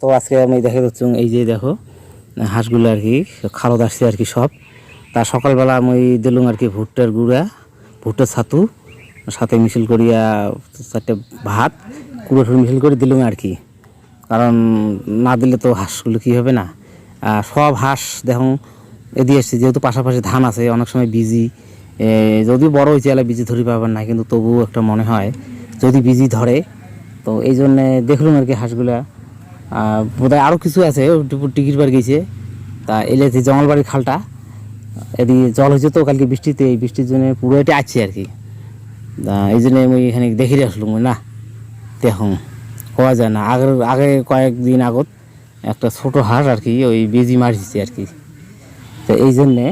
তো আজকে আমি দেখে দিচ্ছি এই যে দেখো, হাঁসগুলো আর কি খালত আসছে আর কি সব। তা সকালবেলা আমি দিলুম আর কি ভুট্টার গুঁড়া ভুট্টার ছাতু, সাথে মিছিল করিয়া চারটে ভাত, কুড়ো মিছিল করে দিলুম আর কি। কারণ না দিলে তো হাঁসগুলো কী হবে না। আর সব হাঁস দেখুন এদিকে এসছে, যেহেতু পাশাপাশি ধান আছে, অনেক সময় বিজি যদি বড় হয়েছে এলা বিজি ধরি পাবেন না, কিন্তু তবুও একটা মনে হয়, যদি বিজি ধরে, তো এই জন্যে দেখলুম আর কি হাঁসগুলা। বোধহয় আরও কিছু আছে টিকিট বার গেছে। তা এলে যে জঙ্গলবাড়ির খালটা এদিকে জল হয়েছে তো কালকে বৃষ্টিতে, এই বৃষ্টির জন্য পুরো এটা আছে আর কি। এই জন্য আমি এখানে দেখে আসলাম না দেখুন হওয়া যায় না। আগের, আগে কয়েকদিন আগত একটা ছোট হাঁস আর কি, ওই বেজি মারিছে আর কি। তো এই জন্যে,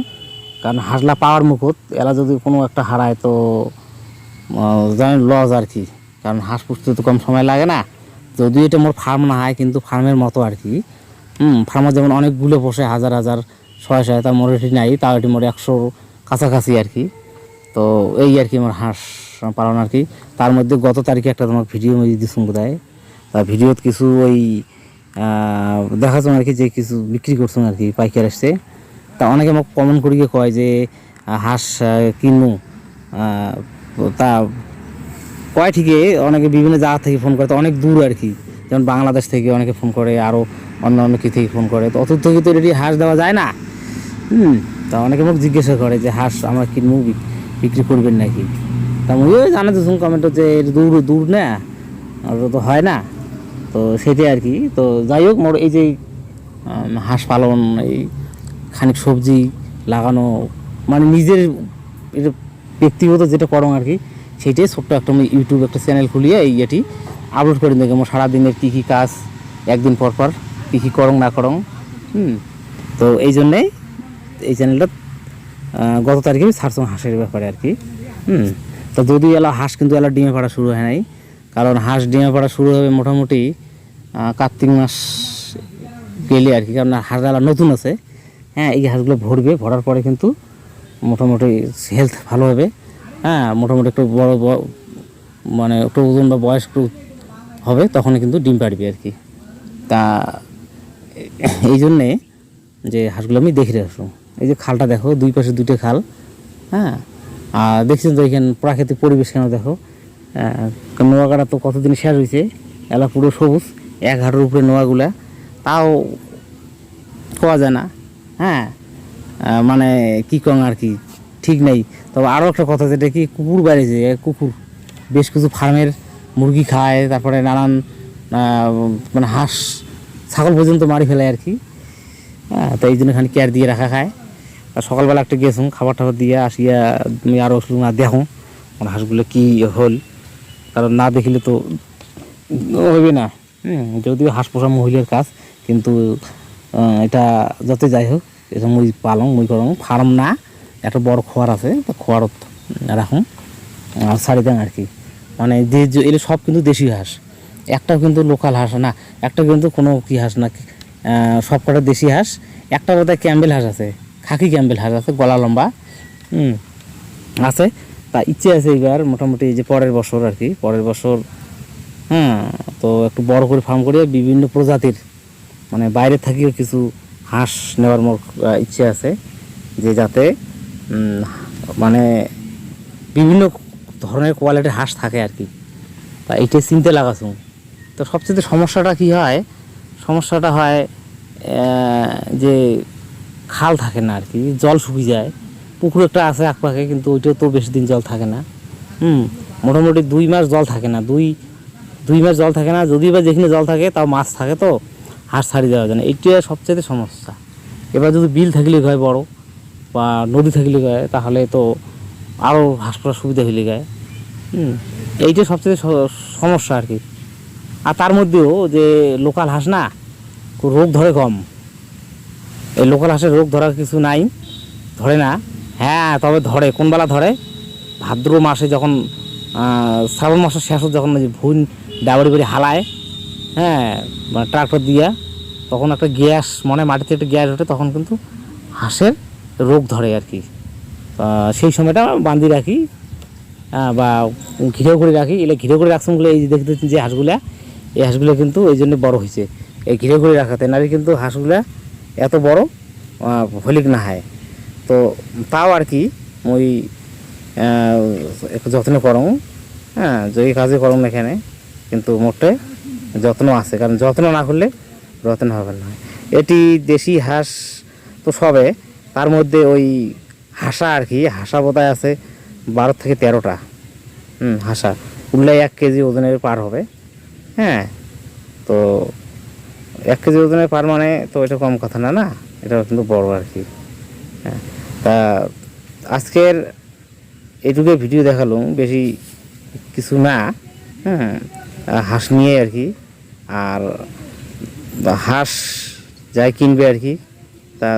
কারণ হাঁসলা পাওয়ার মুখত এলা যদি কোনো একটা হারায় তো জানেন লস আর কি। কারণ হাঁস পুষতে তো কম সময় লাগে না। যদিও এটা মোর ফার্ম না হয় কিন্তু ফার্মের মতো আর কি হুম ফার্মে যেমন অনেকগুলো বসে, হাজার হাজার, ছয় ছয় তার মোর এটি নাই, তাও এটি মোর একশো কাছাকাছি আর কি তো এই আর কি আমার হাঁস পালন আর কি তার মধ্যে গত তারিখে একটা তোমার ভিডিও দিচ্ছি বোধ হয় তা ভিডিওত কিছু ওই দেখাচ্ছ আর কি যে কিছু বিক্রি করছ আর কি পাইকার আসছে তা অনেকে আমাকে কমেন্ট করিয়ে কয় যে হাঁস কিনবো। তা কয় ঠিকই, অনেকে বিভিন্ন জায়গা থেকে ফোন করে, তো অনেক দূর আর কি। যেমন বাংলাদেশ থেকে অনেকে ফোন করে আরও অন্য অন্য কি থেকে ফোন করে। তো অত থেকে তো রেডি হাঁস দেওয়া যায় না। হুম, তা অনেকে মোক জিজ্ঞাসা করে যে, হাঁস আমরা কিনবো বিক্রি করবেন নাকি? তা ওই জানা তো শুন কমেন্ট যে দূর দূর না, আর তো হয় না। তো সেটাই আর কি। তো যাই হোক, মোর এই যে হাঁস পালন, এই খানিক সবজি লাগানো মানে নিজের এটা ব্যক্তিগত যেটা করং আর কি সেইটাই ছোট্ট একটা আমি ইউটিউব একটা চ্যানেল খুলিয়ে এই এটি আপলোড করে দেখি আমার সারাদিনের কী কী কাজ, একদিন পর পর কী কী করং না করং, হুম। তো এই জন্যে এই চ্যানেলটা গত তারিখে ছাড়ছিলাম হাঁসের ব্যাপারে আর কি, হুম। তো যদি এলা হাঁস কিন্তু এলা ডিমে পাড়া শুরু হয় নাই, কারণ হাঁস ডিমে পাড়া শুরু হবে মোটামুটি কার্তিক মাস গেলে আর কি, কারণ হাঁস এলা নতুন আছে। হ্যাঁ এই হাঁসগুলো ভরবে, ভরার পরে কিন্তু মোটামুটি হেলথ ভালো হবে। হ্যাঁ মোটামুটি একটু বড় মানে একটু ওজন বা বয়স একটু হবে তখন কিন্তু ডিম পাড়বে আর কি। তা, এই জন্যে যে হাঁসগুলো আমি দেখে রাখলাম এই যে খালটা দেখো, দুই পাশে দুটো খাল হ্যাঁ। আর দেখছেন তো এখানে প্রাকৃতিক পরিবেশ কেন দেখো? নোয়াগাড়া তো কতদিন শেষ হয়েছে, এলা পুরো সবুজ এক হাটের উপরে নোয়াগুলা। তাও পাওয়া যায় না হ্যাঁ। মানে কী কং আর কি ঠিক নেই। তবে আরও একটা কথা যেটা কি কুকুর বেড়েছে কুকুর বেশ কিছু ফার্মের মুরগি খায় তারপরে নানান মানে হাঁস ছাগল পর্যন্ত মারি ফেলে আর কি। হ্যাঁ তো এই জন্য খানি কেয়ার দিয়ে রাখা খায়। আর সকালবেলা একটা গেছুম খাবার টাবার দিয়ে আসিয়া তুমি আরও ওষুধ না দেখো মানে হাঁসগুলো কী হল কারণ না দেখিলে তো হবে না। হুম, যদিও হাঁস পোষা মহিলার কাজ কিন্তু এটা যত যাই হোক এটা মুই পালং মুই করং ফার্ম না। একটা বড় খোয়ার আছে, তো খোয়ারত রাখুন। আর ছাড়ি দেন আর কি। মানে যে এগুলো সব কিন্তু দেশি হাঁস। একটাও কিন্তু লোকাল হাঁস না। একটা কিন্তু কোনো কি হাঁস না। সব কটা দেশি হাঁস। একটা বোধহয় ক্যাম্বেল হাঁস আছে। খাকি ক্যাম্বেল হাঁস আছে, গলা লম্বা। হুম, আছে। তা ইচ্ছে আছে এবার মোটামুটি যে পরের বছর আর কি। পরের বছর হ্যাঁ তো একটু বড় করে ফার্ম করে বিভিন্ন প্রজাতির মানে বাইরে থেকেও কিছু হাঁস নেওয়ার মোর ইচ্ছে আছে। যে যাতে মানে বিভিন্ন ধরনের কোয়ালিটির হাঁস থাকে আর কি। তা এইটাই চিনতে লাগাছুন তো সবচেয়ে সমস্যাটা কি হয়, সমস্যাটা হয় যে খাল থাকে না আর কি, জল শুকিয়ে যায়। পুকুর একটা আছে আকপাকে কিন্তু ওইটাও তো বেশি দিন জল থাকে না। হুম, মোটামুটি দুই মাস জল থাকে না। দুই দুই মাস জল থাকে না, যদি বা যেখানে জল থাকে, তাও মাছ থাকে তো, হাঁস ছাড়িয়ে দেওয়া যায় না এইটা সবচেয়ে সমস্যা। এবার যদি বিল থাকলে হয় বড়। বা নদী থাকলে হয় তাহলে তো আরও হাঁস পড়ার সুবিধা হইলে গায়। হুম, এইটা সবচেয়ে সমস্যা আর কি। আর তার মধ্যেও যে লোকাল হাঁস না রোগ ধরে কম। এই লোকাল হাঁসের রোগ ধরার কিছু নাই, ধরে না। হ্যাঁ তবে ধরে, কোন বেলা ধরে? ভাদ্র মাসে যখন শ্রাবণ মাসের শেষ যখন ভুন ডাবরি বাড়ি হালায় হ্যাঁ মানে ট্রাক্টর দিয়া, তখন একটা গ্যাস, মনে মাটিতে একটা গ্যাস ওঠে, তখন কিন্তু হাঁসের রোগ ধরে আর কি। সেই সময়টা বান্ধি রাখি। বা ঘিরে করে রাখি। এলে ঘিরে করে রাখছি বলে এই যে দেখতে যে হাঁসগুলা, এই হাঁসগুলো কিন্তু এই জন্য বড় হয়েছে। এই ঘিরে ঘুরে রাখাতে নারী কিন্তু হাঁসগুলা এত বড় হলিক না হয়। তো তাও আর কি ওই একটু যত্ন করং হ্যাঁ যে কাজে করং না এখানে, কিন্তু মোটে যত্ন আছে। কারণ যত্ন না করলে রত্ন হবে না। এটি দেশি হাঁস তো সবে। তার মধ্যে ওই হাসা আর কি, হাসা বোধহয় আছে বারো থেকে তেরোটা। হুম, হাসা। উল্লাই এক কেজি ওজনের পার হবে। হ্যাঁ তো এক কেজি ওজনের পার মানে তো এটা কম কথা না না? এটা কিন্তু বড় আর কি। হ্যাঁ তা আজকের এটুকু ভিডিও দেখালাম, বেশি কিছু না। হ্যাঁ হাঁস নিয়ে আর কি। আর হাঁস যাই কিনবে আর কি। তা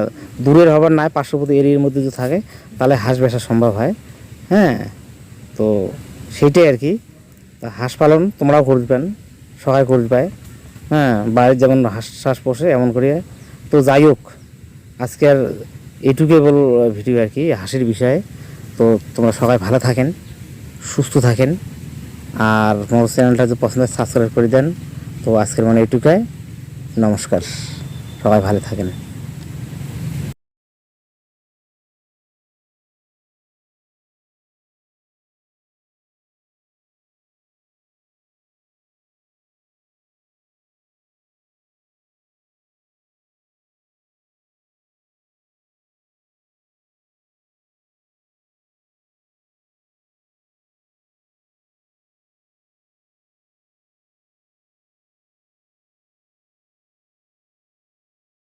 দূরের হবার নয় পার্শ্ববর্তী এরিয়ার মধ্যে যদি থাকে, তাহলে হাঁস বেসা সম্ভব হয়। হ্যাঁ? তো সেইটাই আর কি। তা হাঁস পালন তোমরাও করবেন সহায় করবে হ্যাঁ বাড়ির যেমন হাঁস শ্বাস পোষে, এমন করে তো যাই হোক, আজকে আর এইটুকুই বল ভিডিও আর কি, হাসির বিষয়ে। তো তোমরা সবাই ভালো থাকেন, সুস্থ থাকেন। আর আমার চ্যানেলটা যদি পছন্দ সাবস্ক্রাইব করে দেন। তো আজকের মানে এইটুকাই নমস্কার। সবাই ভালো থাকেন।